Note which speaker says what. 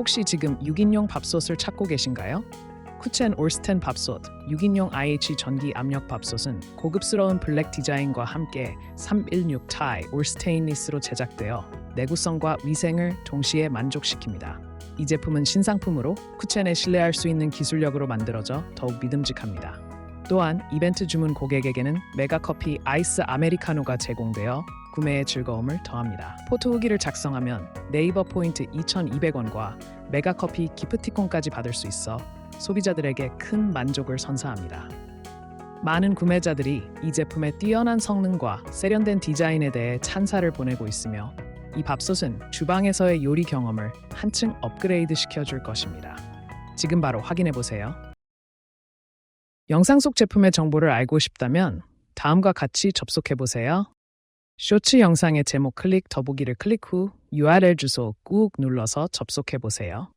Speaker 1: 혹시 지금 6인용 밥솥을 찾고 계신가요? 쿠첸 올스텐 밥솥 6인용 IH 전기 압력 밥솥은 고급스러운 블랙 디자인과 함께 316 타이 올스테인리스로 제작되어 내구성과 위생을 동시에 만족시킵니다. 이 제품은 신상품으로 쿠첸에 신뢰할 수 있는 기술력으로 만들어져 더욱 믿음직합니다. 또한 이벤트 주문 고객에게는 메가커피 아이스 아메리카노가 제공되어 구매의 즐거움을 더합니다. 포토 후기를 작성하면 네이버 포인트 2,200원과 메가커피 기프티콘까지 받을 수 있어 소비자들에게 큰 만족을 선사합니다. 많은 구매자들이 이 제품의 뛰어난 성능과 세련된 디자인에 대해 찬사를 보내고 있으며 이 밥솥은 주방에서의 요리 경험을 한층 업그레이드 시켜줄 것입니다. 지금 바로 확인해 보세요. 영상 속 제품의 정보를 알고 싶다면 다음과 같이 접속해 보세요. 쇼츠 영상의 제목 클릭 더보기를 클릭 후 URL 주소 꾹 눌러서 접속해 보세요.